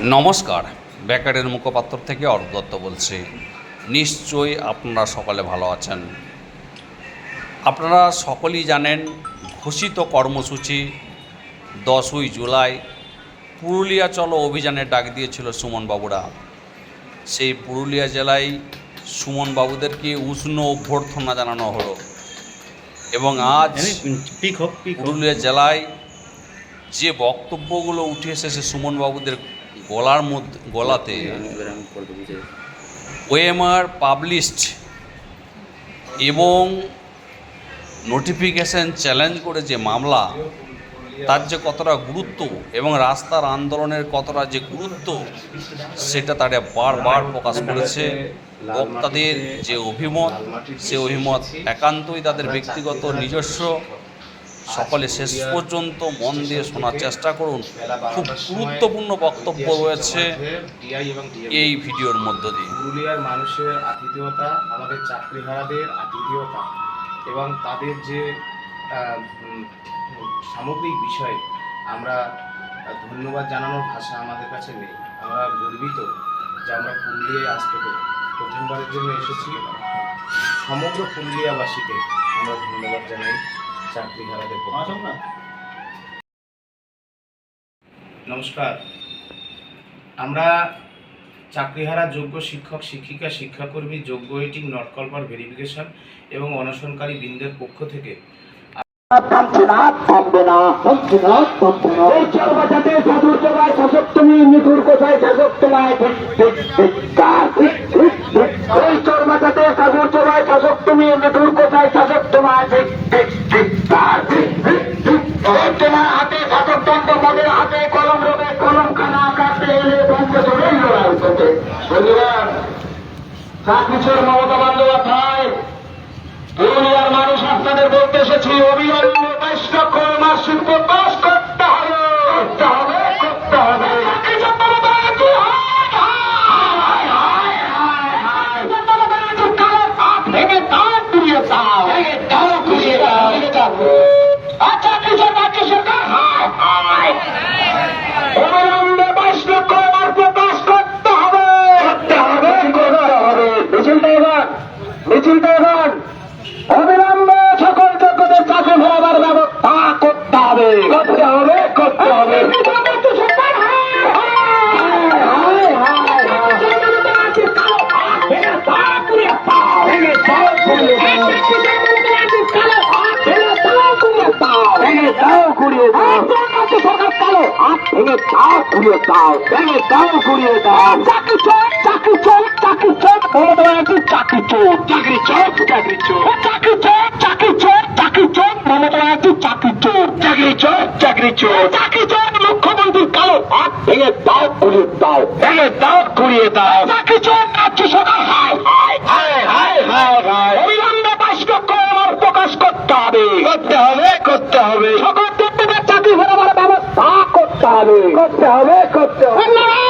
নমস্কার। বেকারের মুখপাত্র থেকে অর্ক দত্ত বলছি। নিশ্চয়ই আপনারা সকলে ভালো আছেন। আপনারা সকলেই জানেন ঘোষিত কর্মসূচি দশই জুলাই পুরুলিয়া চলো অভিযানের ডাক দিয়েছিল সুমনবাবুরা। সেই পুরুলিয়া জেলায় সুমনবাবুদেরকে উষ্ণ অভ্যর্থনা জানানো হলো? এবং আজ পুরুলিয়া জেলায় যে বক্তব্যগুলো উঠে এসেছে সুমনবাবুদের গলার মধ্যে গলাতে ওএমআর পাবলিশড এবং নোটিফিকেশন চ্যালেঞ্জ করে যে মামলা, তার যে কতটা গুরুত্ব এবং রাস্তার আন্দোলনের কতটা যে গুরুত্ব, সেটা তারা বারবার প্রকাশ করেছে। বক্তাদের যে অভিমত, সে অভিমত একান্তই তাদের ব্যক্তিগত নিজস্ব। সকলে শেষ পর্যন্ত মন দিয়ে শোনার চেষ্টা করুন। খুব গুরুত্বপূর্ণ বক্তব্য রয়েছে এই ভিডিওর মধ্য দিয়ে। পুরুলিয়ার মানুষের আতিথেয়তা, আমাদের চাকরিহারাদের আতিথেয়তা এবং তাদের যে সামগ্রিক বিষয়ে আমরা ধন্যবাদ জানানোর ভাষা আমাদের কাছে নেই। আমরা গর্বিত যে আমরা পুরুলিয়ায় আসতে থেকে প্রথমবারের জন্য এসেছি। সমগ্র পুরুলিয়াবাসীকে আমরা ধন্যবাদ জানাই। চাকরিহারাদের। নমস্কার আমরা চাকরিহারা যোগ্য শিক্ষক শিক্ষিকা শিক্ষাকর্মী যোগ্য এটিং নট কল ফর ভেরিফিকেশন এবং অনশনকারী বৃন্দের পক্ষ থেকে থামছে না থামবে না তোমার হাতে শাসক দণ্ড মনের হাতে কলম রবে কলম খানা কাটতে এলে বন্ধ চলে লড়াই করতে বন্ধুরা চাকরিচর মমতা বন্দ্যোপাধ্যায় পুরুলিয়ার মানুষ আপনাদের বলতে এসেছি অবিলম্বে বাইশ লক্ষ মাসিক পা ভেঙে পাও ভেঙে ভেঙে দাও ঘুরিয়ে দাও সরকার চালো ভেঙে দাও ঘুরিয়ে দাও ভেঙে দাও ঘুরিয়ে দাও চাকরি চোখ চাকরি চোখ চাকরি চোখ মমতা ব্যানার্জি চাকরি চোখ চাকরি চোখ চাকরি চোখ চাকরি চোখ চাকরি চোখ চাকরি চোখ মমতা ব্যানার্জি চাকরি চোখ চাকরি চোখ চাকরি চোখ চাকরি চোখ মুখ্যমন্ত্রীর কালো হাত ভেঙে দাও ঘুরিয়ে দাও ভেঙে দাও ঘুরিয়ে দাও চাকরি চোখ রাজ্য সরকার হায় হায় হায় হায় হায় হায় অবিলম্বে বাইশ লক্ষ প্রকাশ করতে হবে। করতে হবে করতে হবে। সকল চাকরি ফেরাবার ব্যবস্থা করতে হবে। করতে হবে করতে হবে।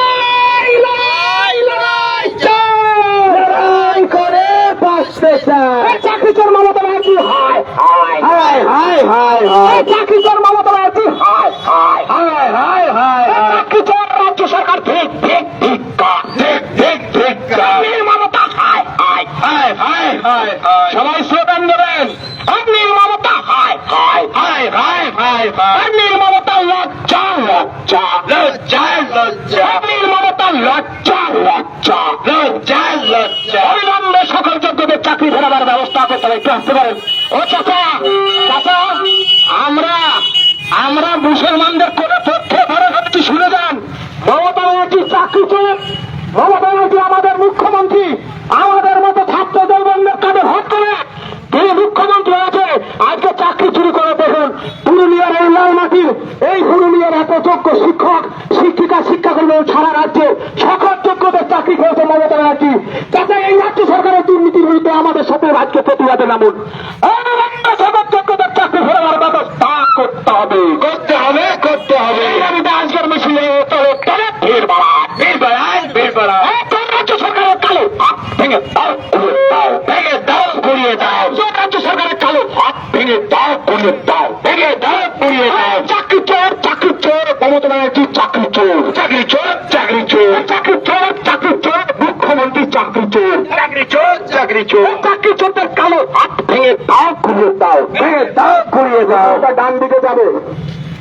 চাকরি চোর চাকরি চোর মমতা ব্যানার্জি চাকরি চোর চাকরি চোর চাকরি চোর চাকরি চোর চাকরি চোর মুখ্যমন্ত্রী চাকরি চোর চাকরি চোর চাকরি চোর চাকরি চোরদের কালো হাত ভেঙে দাও ঘুরিয়ে দাও ভেঙে দাও ঘুরিয়ে দাও। ডান দিকে যাবে।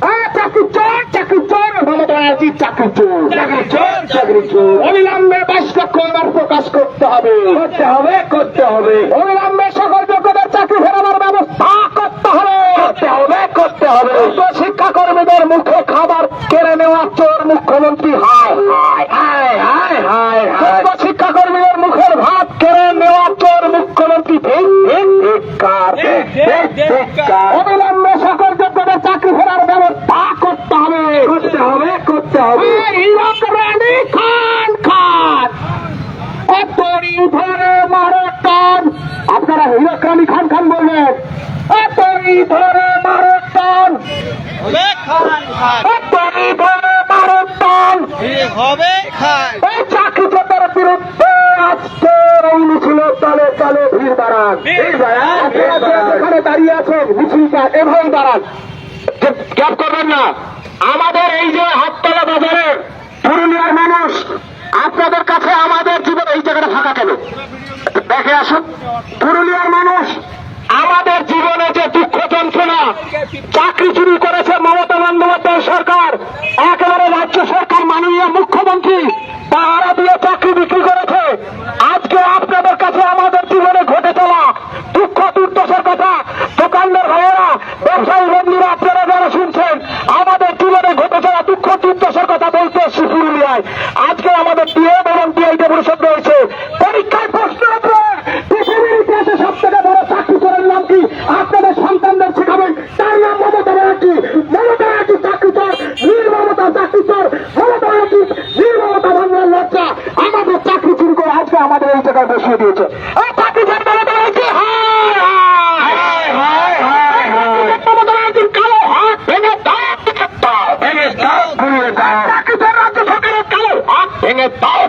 এই চাকরি চোর চাকরি চোর মমতা ব্যানার্জি চাকরি চোর। চাকরি চোর চাকরি চোর। অবিলম্বে বাইশ লক্ষ প্রকাশ করতে হবে। করতে হবে করতে হবে। অবিলম্বে সকল যোগ্যদের চাকরি ফেরানোর ব্যবস্থা করতে হবে। করতে হবে করতে হবে। শিক্ষা কর্মীদের মুখে খাবার কেড়ে নেওয়া চোর মুখ্যমন্ত্রী হায় হায় হায় হায় হায় হায়। শিক্ষা কর্মীদের মুখের ভাত কেড়ে নেওয়া চোর মুখ্যমন্ত্রী ভিক ভিক ধিক্কার ভিক হবে এই চাকরি বিরুদ্ধে এই তলে তলে ভিড় এখানে দাঁড়িয়ে আছেন মিছিলটা এভাবেই দাঁড়ান ক্যাপ করবেন না। আমাদের এই যে হাততলা বাজারের পুরুলিয়ার মানুষ আপনাদের কাছে আমাদের জীবন এই জায়গাটা ফাঁকা কেন? দেখে আসুন। পুরুলিয়ার মানুষ আমাদের জীবনে যে দুঃখ যন্ত্রণা, চাকরি চুরি করেছে মমতা বন্দ্যোপাধ্যায় সরকার, একেবারে রাজ্য সরকার মাননীয় মুখ্যমন্ত্রী পাহারা দিয়ে চাকরি বিক্রি করেছে। আজকে আপনাদের কাছে আমাদের জীবনে ঘটে চলা দুঃখ, দুর্দশার কথা, দোকানদার ভাইয়েরা, ব্যবসায়ী বন্ধুরা, আপনারা যারা শুনছেন, আমাদের জীবনে ঘটে চলা দুঃখ, দুর্দশার কথা বলতে পুরুলিয়ায়। আজকে আমাদের ডিএম এবং ডিআইতে পরিষদ রয়েছে। এই জায়গায় বসিয়ে দিয়েছে এই চাকরি হায় হায় হায় হায় হায় ভেঙে দাও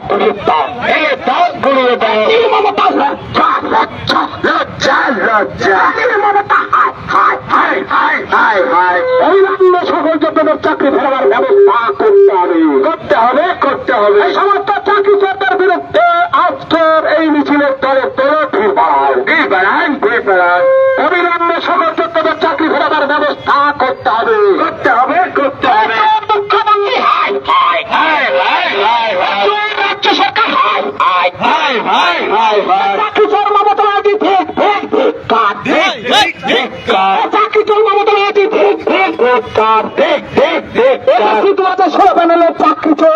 দাও ভেঙে দাও দাও লজ্জা লজ্জা লজ্জা লজ্জা হায় হায় হায় হায় হায় হায় সকল যোগ্যদের ফেরাবার ব্যবস্থা করতে হবে করতে হবে করতে হবে এই সমস্ত চাকরি চর্চার বিরুদ্ধে আজকের এই মিছিলের তলে তলে ভিড় বাড়ান ভিড় বাড়ান অবিলম্বে সকল যোগ্যদের চাকরি ফেরাবার ব্যবস্থা করতে হবে। করতে হবে করতে হবে। মুখ্যমন্ত্রী হাই হাই হাই হাই হাই হাই। রাজ্য সরকার হাই হাই হাই হাই হাই হাই। চাকরি চোর মমতা চাকরি চোর দু হাজার ষোলো প্যানেলের চাকরি চোর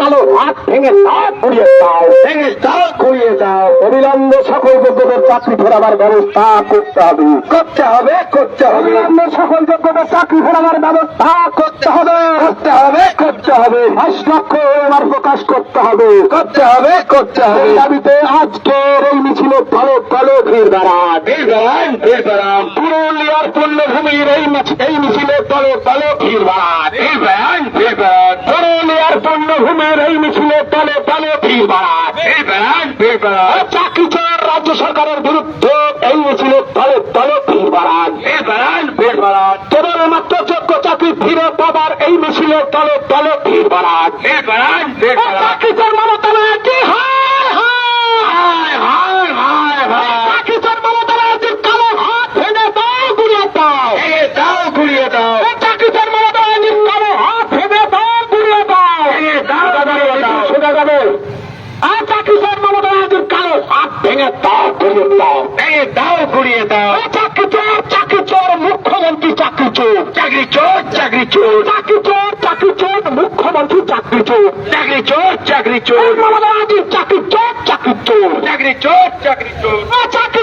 কালো হাত ভেঙে দাও ঘুরিয়ে দাও ভেঙে দাও ঘুরিয়ে দাও অবিলম্বে সকল যোগ্যদের চাকরি ফেরাবার ব্যবস্থা করতে হবে। করতে হবে করতে হবে। অবিলম্বে সকল যোগ্যদের চাকরি ফেরাবার ব্যবস্থা করতে হবে। করতে হবে করতে হবে। বাইশ লক্ষ এবার প্রকাশ করতে হবে। করতে হবে করতে হবে। দাবিতে আজকের এই মিছিলে তলে তলে ভিড় দাঁড়ান ভিড় দাঁড়ান ভিড় দাঁড়ান পুরুলিয়ার পূর্ণভূমির এই মিছিল- এই মিছিলে তলে তলে ভিড় বাড়ান পুরুলিয়ার এই মিছিলে তলে তলে ভিড় বাড়ান চাকরি চোর রাজ্য সরকারের বিরুদ্ধে এই মিছিলে তলে তলে ভিড় বাড়ান ভিড় বাড়ান ভিড় বাড়ান কেবলমাত্র যোগ্য চাকরি ফিরে পাবার এই মিছিলে তলে তলে ভিড় বাড়ান ভিড় বাড়ান চাকরি চোর চাকরি চোর। চাকরি চোর চাকরি চোর মুখ্যমন্ত্রী চাকরি চোর। চাকরি চোর চাকরি চোর। মমতা চাকরি চোর চাকরি চোর। চাকরি চোর চাকরি চোর। চাকরি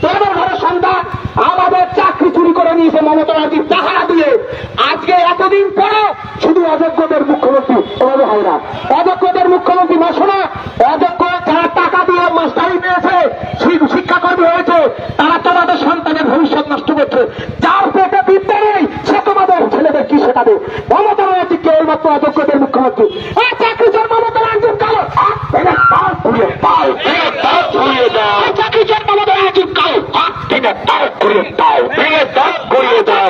তোমাদের ঘরে সন্তান আমাদের চাকরি চুরি করে নিয়েছে মমতা ব্যানার্জি টাকা দিয়ে। আজকে এতদিন পরে শুধু অযোগ্যদের মুখ্যমন্ত্রী এভাবে হয় না অযোগ্যদের মুখ্যমন্ত্রী না শোনা অযোগ্য যারা টাকা দিয়ে মাস্টারি পেয়েছে শি- শিক্ষাকর্মী হয়েছে তারা তোমাদের সন্তানের ভবিষ্যৎ নষ্ট করছে যার পেটে বিদ্যা নেই সে তোমাদের ছেলেদের কি শেখাবে মমতা ব্যানার্জি কেবলমাত্র অযোগ্যদের মুখ্যমন্ত্রী এই চাকরি চার মমতা ব্যানার্জির কালো হাত ভেঙে তাল ঘুরিয়ে দাও ভেঙে তাল ঘুরিয়ে দাও এই চাকরি চার মমতা ব্যানার্জির কালো হাত ভেঙে তাল ঘুরিয়ে দাও ভেঙে তাল ঘুরিয়ে দাও চাকরি চার মমতা ব্যানার্জি হায় হায় হায় হায় হায় চাকরি চার মমতা ব্যানার্জির কালো হাত ভেঙে তাল ঘুরিয়ে দাও। ভেঙে তাল ঘুরিয়ে দাও।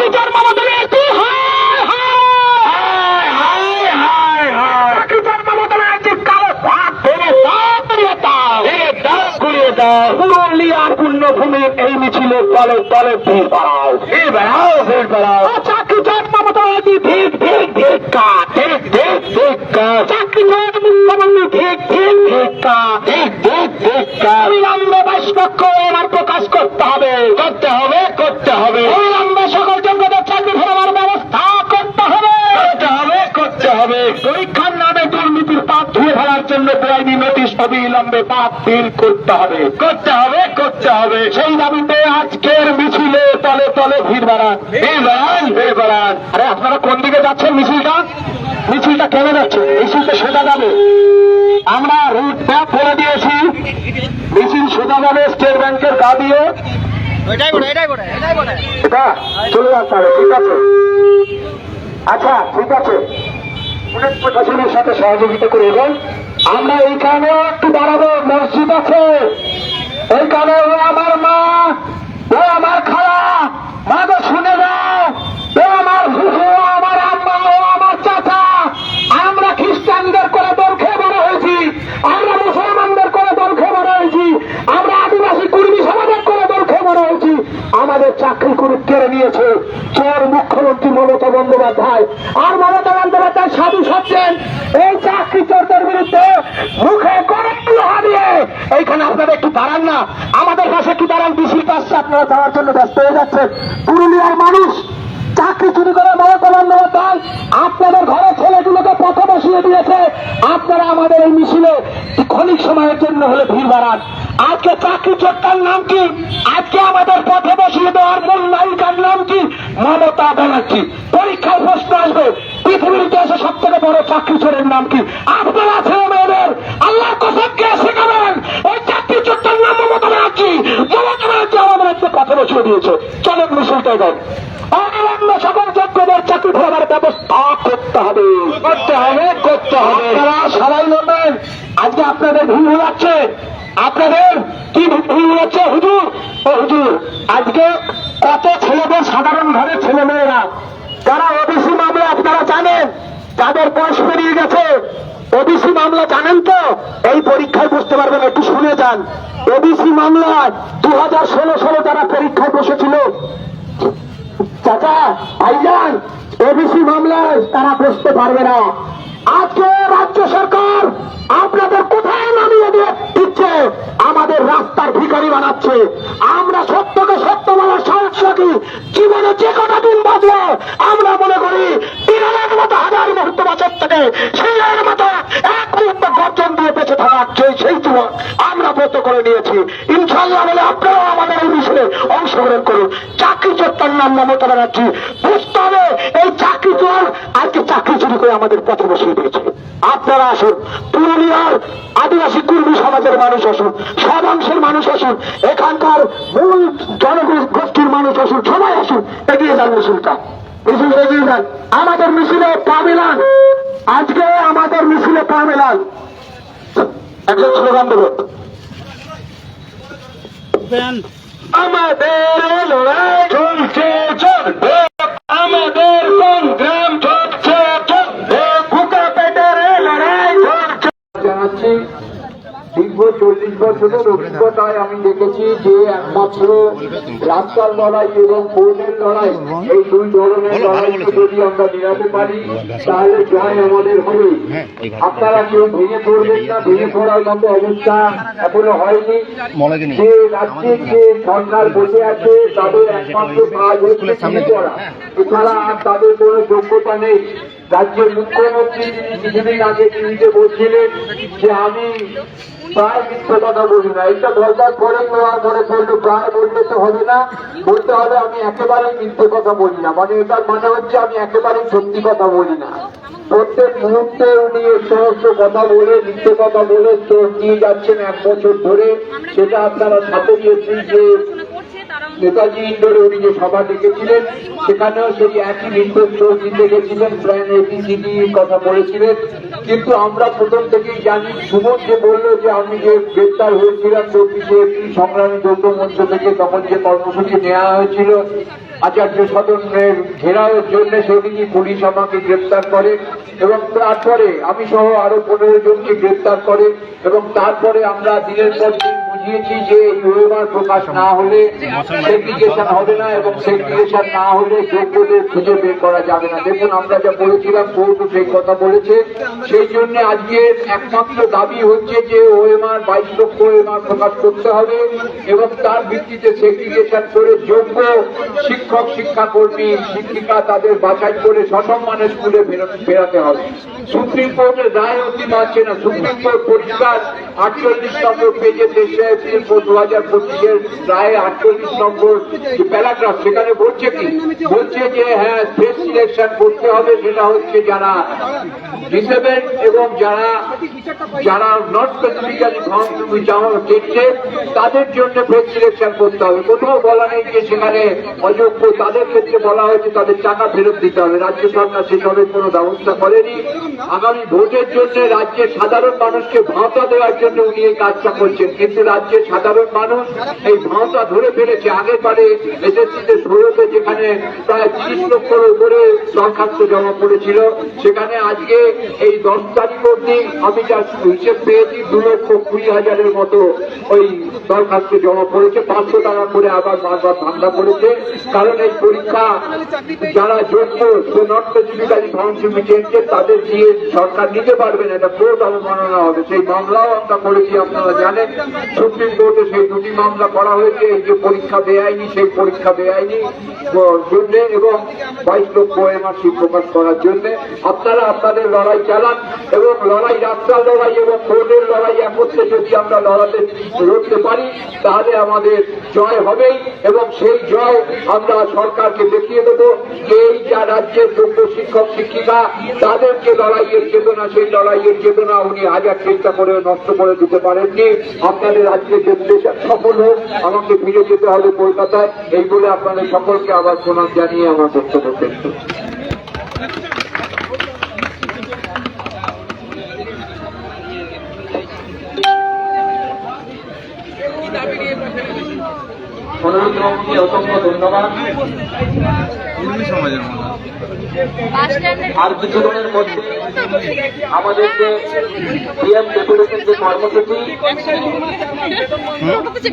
পুরুলিয়ার পূর্ণভূমির এই মিছিলের দলে দলে ভিড় বাড়াও। ভিড় বাড়াও ভিড় বাড়াও। চাকরি চার মমতা ভিড় ভিড় ভিড় কা ভিড় ভিড় ভিড় কা চাকরি চার মুখ্যমন্ত্রী ভিড় ভিড় ভিড় কা ভিড় ভিড় ভিড় কা অবিলম্বে বাসপক্ষ এবার প্রকাশ করতে হবে। করতে হবে। হবে। অবিলম্বে সকল যোগ্যদের চাকরি ফেরাবার ব্যবস্থা করতে হবে। করতে হবে করতে হবে। পরীক্ষার নামে দুর্নীতির পাপ ধুয়ে ফেলার জন্য বেআইনি নোটিশ অবিলম্বে পাপ ফিল করতে হবে। করতে হবে করতে হবে। সেই দাবিতে আজকের মিছিলে তলে তলে ভিড় বাড়ান। ভিড় বাড়ান ভিড় বাড়ান। আরে আপনারা কোন দিকে যাচ্ছেন মিছিলটা? মিছিলটা কেন যাচ্ছে? মিছিলটা সোজা যাবে। আমরা রুট ম্যাপ বলে দিয়েছি। মিছিল সোজা যাবে স্টেট ব্যাংকের গা দিয়ে। চলে যান তাহলে, ঠিক আছে? আচ্ছা ঠিক আছে। প্রশাসনের সাথে সহযোগিতা করে এবং আমরা এইখানে একটু দাঁড়াবো, মসজিদ আছে। এইখানে ও আমার মা, ও আমার খালা। মা তো শুনে যাও। আমার ও আমার চাচা আমরা খ্রিস্টানদের করে দল খেয়ে বড় হয়েছি আমরা মুসলমানদের করে দল খেয়ে বড় হয়েছি আমরা আদিবাসী কুর্মী সমাজের করে দল খেয়ে বড় হয়েছি আমাদের চাকরি করে কেড়ে নিয়েছে। চোর মুখ্যমন্ত্রী মমতা বন্দ্যোপাধ্যায়। আর মমতা বন্দ্যোপাধ্যায় সাধু সাচ্ছেন এই চাকরি চোরদের বিরুদ্ধে মুখে দিয়ে। এইখানে আপনারা একটু দাঁড়ান না। আমাদের কাছে কি দাঁড়ান বিশিল পাশে আপনারা যাওয়ার জন্য ব্যস্ত হয়ে যাচ্ছেন। পুরুলিয়ার মানুষ চাকরি চুরি করে মমতা বন্দ্যোপাধ্যায়। আপনাদের ঘরে ছেলেগুলোকে পথে বসিয়ে দিয়েছে। আপনারা আমাদের এই মিছিলে ক্ষণিক সময়ের জন্য হলে ভিড় বাড়ান। আজকে চাকরি চোরটার নাম কি? আজকে আমাদের পথে বসিয়ে দেওয়ার মূল নায়িকার নাম কি? মমতা ব্যানার্জি। পরীক্ষায় প্রশ্ন আসবে পৃথিবীর ইতিহাসে সব থেকে বড় চাকরি চোরের নাম কি? আপনারা ছেলে মেয়েদের আল্লাহর কথা কে শেখাবেন ওই চাকরি চোরটার নাম মমতা ব্যানার্জি। মমতা ব্যানার্জি আমাদের আজকে পথে বসিয়ে দিয়েছে। চলেন মিছিলটা এগোন। অবিলম্বে সকল যোগ্যদের চাকরি ফেরাবার ব্যবস্থা করতে হবে। করতে হবে করতে হবে। আপনারা সবাই বলবেন আজকে আপনাদের ভিড় হচ্ছে আপনাদের কি ভিড় হচ্ছে, হুজুর? ও হুজুর, আজকে কত ছেলেদের সাধারণ ঘরের ছেলে মেয়েরা যারা ওবিসি মামলা আপনারা জানেন, যাদের বয়স পেরিয়ে গেছে। ওবিসি মামলা জানেন তো? এই পরীক্ষায় বুঝতে পারবেন, একটু শুনে যান। ওবিসি মামলায় দু হাজার ষোলো ষোলো যারা পরীক্ষায় বসেছিল, চাচা, ভাইজান, ওবিসি মামলায় তারা বসতে পারবে না। আজকে রাজ্য সরকার আপনাদের আমাদের ভিখারি বানাচ্ছে। আমরা সত্যকে সত্য বলার সাহস রাখি। জীবনে যে কটা দিন বাঁচবো, আমরা মনে করি বিড়ালের মতো হাজার মুহূর্ত বছর থেকে সেই মতো এক মুহূর্ত গর্জন দিয়ে বেঁচে থাকার সেই সেই জীবন আমরা ব্রত করে নিয়েছি। ইনশাল্লাহ বলে আপনারাও আমাদের এই মিছিলে অংশগ্রহণ করুন। চাকরি চোরটার নাম মমতা ব্যানার্জি। বুঝতে হবে এই চাকরি চোর আজকে চাকরি চুরি করে আমাদের পথে বসিয়ে দিয়েছে। আপনারা আসুন। পুরুলিয়ার আদিবাসী কুর্মী সমাজের মানুষ আসুন। সব অংশের মানুষ আসুন। এখানকার মূল জনগোষ্ঠীর মানুষ আসুন, সবাই আসুন, এগিয়ে যান মিছিলটা। মিছিল এগিয়ে যান। আমাদের মিছিলে পা আজকে আমাদের মিছিলে পা একজন স্লোগান দেবেন আমাদের লড়াই চলছে, চলবে। আমাদের সংগ্রাম চলছে, চলবে। বুকা পেটের লড়াই চলছে। জানাচ্ছি দীর্ঘ চল্লিশ বছরের অভিজ্ঞতায় আমি দেখেছি যে একমাত্র রাস্তার লড়াই এবং কোর্টের লড়াই এই দুই ধরনের লড়াইকে যদি আমরা মেলাতে পারি তাহলে জয় আমাদের হবে। আপনারা কেউ ভেঙে পড়বেন না ভেঙে পড়ার মতো অবস্থা এখনও হয়নি। যে রাজ্যের যে সরকার বসে আছে তাদের একমাত্র কাজ হচ্ছে পড়া। এছাড়া আর তাদের কোনো যোগ্যতা নেই। রাজ্যের মুখ্যমন্ত্রী তিনি কিছুদিন আগে টিভিতে বলছিলেন যে আমি প্রায় মিথ্যে কথা বলি না। এটা দরকার করে নেওয়ার মনে করল প্রায় বললে তো হবে না। বলতে হবে আমি একেবারেই মিথ্যে কথা বলি না। মানে এটার মানে হচ্ছে আমি একেবারেই সত্যি কথা বলি না। প্রত্যেক মুহূর্তে উনি সমস্ত কথা বলে, মিথ্যে কথা বলে তো নিয়ে যাচ্ছেন এক বছর ধরে। সেটা আপনারা সাথে দিয়েছেন যে নেতাজি ইন্ডোরে উনি যে সভা ডেকেছিলেন, সেখানেও সেই একই নির্দেশ দিতে গেছিলেন প্ল্যান এবিসিডি কথা বলেছিলেন। কিন্তু আমরা প্রথম থেকেই জানি, সুমন যে বলল যে আমি যে গ্রেপ্তার হয়েছিলাম চব্বিশে এপ্রিল সংগ্রামী যৌথ মঞ্চ থেকে, তখন যে কর্মসূচি নেওয়া হয়েছিল, আচার্য সদনের ঘেরাওয়ের জন্য সেদিনই পুলিশ আমাকে গ্রেপ্তার করে এবং তারপরে আমি সহ আরও পনেরো জনকে গ্রেপ্তার করে এবং তারপরে আমরা দিনের পর দিন বুঝিয়েছি যে এই ওয়েমার প্রকাশ না হলে সেগ্রিগেশন হবে না এবং সেগ্রিগেশন না হলে যোগ্যদের খুঁজে বের করা যাবে না। দেখুন আমরা যা বলেছিলাম কোর্টও সেই কথা বলেছে। সেই জন্য আজকে একমাত্র দাবি হচ্ছে যে ওএমআর বাইশ লক্ষ ওএমআর প্রকাশ করতে হবে এবং তার ভিত্তিতে সেগ্রিগেশন করে যোগ্য শিক্ষক শিক্ষাকর্মী শিক্ষিকা তাদের বাছাই করে সসম্মানের স্কুলে ফেরত- হবে। সুপ্রিম কোর্টের রায় অতি মানছে না। সুপ্রিম কোর্ট পরিষ্কার আটচল্লিশ নম্বর পেজে তেসরা দু হাজার পঁচিশের রায়ে আটচল্লিশ নম্বর যে প্যারাগ্রাফ সেখানে বলছে কি? বলছে যে হ্যাঁ সিলেকশন করতে হবে, সেটা হচ্ছে যারা এবং যারা যারা স্পেসিফিক্যালি দেখছে তাদের জন্য সিলেকশন করতে হবে। কোথাও বলা নেই যে, সেখানে অযোগ্য তাদের ক্ষেত্রে বলা হয়েছে, তাদের টাকা ফেরত দিতে হবে। রাজ্য সরকার সেসবের কোনো ব্যবস্থা করেনি। আগামী ভোটের জন্য রাজ্যের সাধারণ মানুষকে ভাতা দেওয়ার জন্য উনি এই কাজটা করছেন। কিন্তু রাজ্যের সাধারণ মানুষ এই ভাতা ধরে ফেলেছে, আগের বারে এসএসসিতে ষোলোতে যেখানে প্রায় তিরিশ লক্ষর উপরে দরখাস্ত জমা পড়েছিল, সেখানে আজকে এই দশ তারিখ অব্দি আমি যা হিসেব পেয়েছি, দু লক্ষ কুড়ি হাজারের মতো ওই দরখাস্ত জমা পড়েছে, পাঁচশো টাকা করে আবার বারবার ধান্দা পড়েছে। কারণ এই পরীক্ষা যারা যোগ্য স্পেসিফিক্যালি ফাউন্ডেশন চেঞ্জের তাদের দিয়ে সরকার নিতে পারবে না, এটা কোর্ট অবমাননা হবে। সেই মামলাও আমরা করেছি, আপনারা জানেন। সুপ্রিম কোর্টে সেই দুটি মামলা করা হয়েছে এই যে পরীক্ষা বেআইনি সেই পরীক্ষা বেআইনি জন্য এবং বাইশ লক্ষ এমআরসি প্রকাশ করার জন্য। আপনারা আপনাদের লড়াই চালান এবং লড়াই, রাস্তার লড়াই এবং কোর্টের লড়াই একত্রে যদি আমরা লড়াতে, লড়তে পারি, তাহলে আমাদের জয় হবেই এবং সেই জয় আমরা সরকারকে দেখিয়ে দেবো যে এই যা রাজ্যের যোগ্য শিক্ষক, শিক্ষিকা, তাদেরকে লড়াইয়ের চেতনা, সেই লড়াইয়ের চেতনা উনি হাজার চেষ্টা করে নষ্ট করে দিতে পারেননি। আপনাদের রাজ্যের দেশ সফল হোক আমাকে ফিরে যেতে হবে কলকাতায়, এই বলে আপনাদের সকলকে আবার প্রণাম জানিয়ে আমার বক্তব্য শেষ অনুরোধ অসংখ্য ধন্যবাদ। আর কিছুদিনের মধ্যে আমাদের যে ডিএম ডেপুটেশন যে কর্মসূচি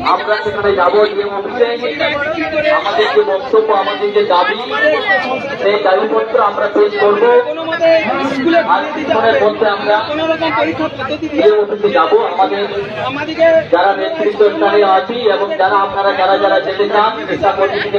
আমরা সেখানে যাব ডিএম অফিসে আমাদের যে বক্তব্য আমাদের যে দাবি সেই দাবিপত্র আমরা পেশ করব। আর মধ্যে আমরা ডিএম অফিসে যাব। আমাদের যারা নেতৃত্ব স্থানে আছি এবং যারা আপনারা যারা যারা যেতে চান থেকে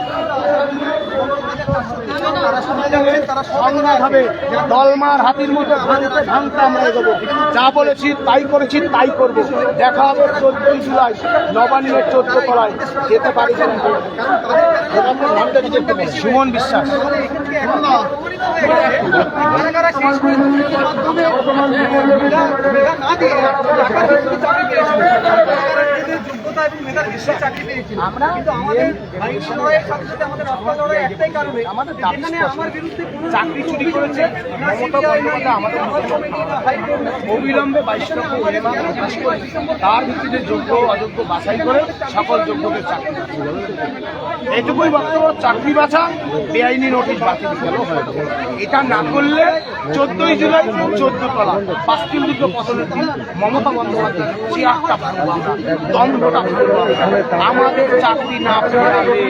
তারা এগোবো। যা বলেছি তাই করেছি, তাই করব। দেখা হবে চোদ্দই জুলাই, নবান্নের চোদ্দ তলায়। যেতে পারি। সুমন বিশ্বাস। মাধ্যমে যোগ্যতা এবং মেধার চাকরি পেয়েছিল। কিন্তু আমাদের আইনি লড়াইয়ের সাথে সাথে আমাদের রাস্তা লড়াই একটাই কারণে আমাদের যেখানে আমার বিরুদ্ধে কোনো চাকরি চুরি করেছে অবিলম্বে বাইশ লক্ষ তার ভিত্তিতে যোগ্য অযোগ্য বাছাই করে সকল যোগ্যদের চাকরি দিচ্ছে। এইটুকুই বক্তব্য চাকরি বাছা বেআইনি নোটিশ বাতিল গেল এটা না করলে চোদ্দই জুলাই চোদ্দ তলা। পাঁচটিল দুটো পতনের দিন মমতা বন্দ্যোপাধ্যায় চেয়ারটা আমরা দণ্ডটা আমরা। আমাদের চাকরি না ফেরালে,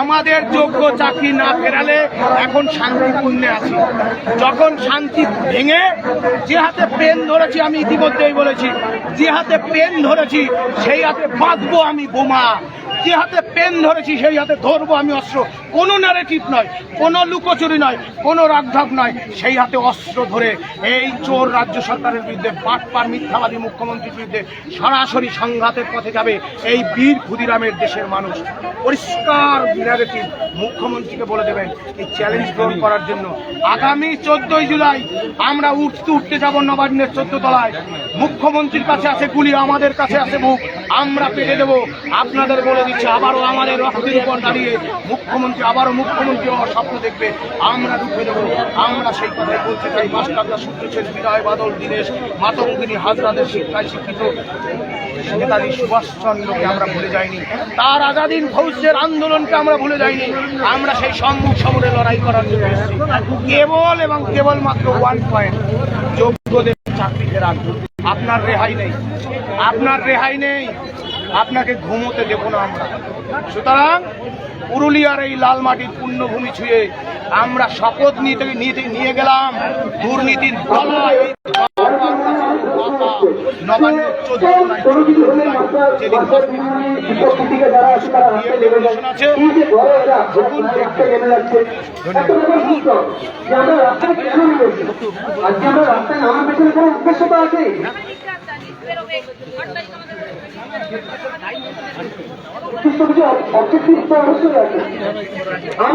আমাদের যোগ্য চাকরি না ফেরালে এখন শান্তিপূর্ণে আছি। যখন শান্তি ভেঙে যে হাতে পেন ধরেছি, আমি ইতিমধ্যেই বলেছি, যে হাতে পেন ধরেছি, সেই হাতে বাঁধবো আমি বোমা। যে হাতে পেন ধরেছি, সেই হাতে ধরবো আমি অস্ত্র। কোনো ন্যারেটিভ নয়, কোনো লুকোচুরি নয়, কোনো রাগঢাক নয়। সেই হাতে অস্ত্র ধরে এই চোর রাজ্য সরকারের বিরুদ্ধে বাটপার মিথ্যাবাদী মুখ্যমন্ত্রীর বিরুদ্ধে সরাসরি সংঘাতের পথে যাবে এই বীর ক্ষুদিরামের দেশের মানুষ। পরিষ্কার ন্যারেটিভ মুখ্যমন্ত্রীকে বলে দেবেন, এই চ্যালেঞ্জ গ্রহণ করার জন্য। আগামী চোদ্দই জুলাই আমরা উঠতে উঠতে যাব নবান্নের চোদ্দ তলায়। মুখ্যমন্ত্রীর কাছে আছে গুলি, আমাদের কাছে আছে বুক আমরা পেটে দেবো। আপনাদের বলে দিচ্ছে, আবারও আমাদের রক্তের উপর দাঁড়িয়ে মুখ্যমন্ত্রী আবারও মুখ্যমন্ত্রী হওয়ার স্বপ্ন দেখবে। আমরা ঢুকে দেবো আমরা সেই কথাই বলতে চাই। মাস্টারদা সূর্যসেন বিনয় বাদল দীনেশ মাতঙ্গিনী হাজরাদের শিক্ষায় শিক্ষিত। নেতাজি সুভাষচন্দ্রকে আমরা ভুলে যাইনি। তার আজাদিন ফৌজের আন্দোলনকে আমরা ভুলে যাইনি। আমরা সেই সম্মুখ সমরে লড়াই করার জন্য। কেবল এবং কেবলমাত্র ওয়ান পয়েন্ট যোগ্যদের চাকরি ফেরান আপনার রেহাই নেই। আপনার রেহাই নেই, আপনাকে ঘুমোতে দেব না আমরা। সুতরাং পুরুলিয়ার এই লাল মাটির পূর্ণভূমি ছুঁয়ে আমরা শপথ নিতে নিতে নিয়ে গেলাম দুর্নীতির গলায় এই নবান্নের চোদ্দ জুলাই, কোনো কিছু হলে মাস্টার যেদিন বিপক্ষ থেকে যারা আছে তারা রাস্তায় নেমে যাচ্ছে এই যে বড় এরা যখন রাস্তায় নেমে যাচ্ছে একটা ব্যাপার বুঝতে হবে যে আমরা রাস্তায় কেন নেমেছি আজকে আমরা রাস্তায় নামার পেছনে কোনো উদ্দেশ্য তো আছে উদ্দেশ্য কিছু অবজেক্টিভ তো অবশ্যই আছে আমি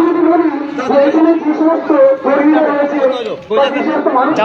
যদি বলি যে এখানে যে সমস্ত কর্মীরা রয়েছে বা মানুষ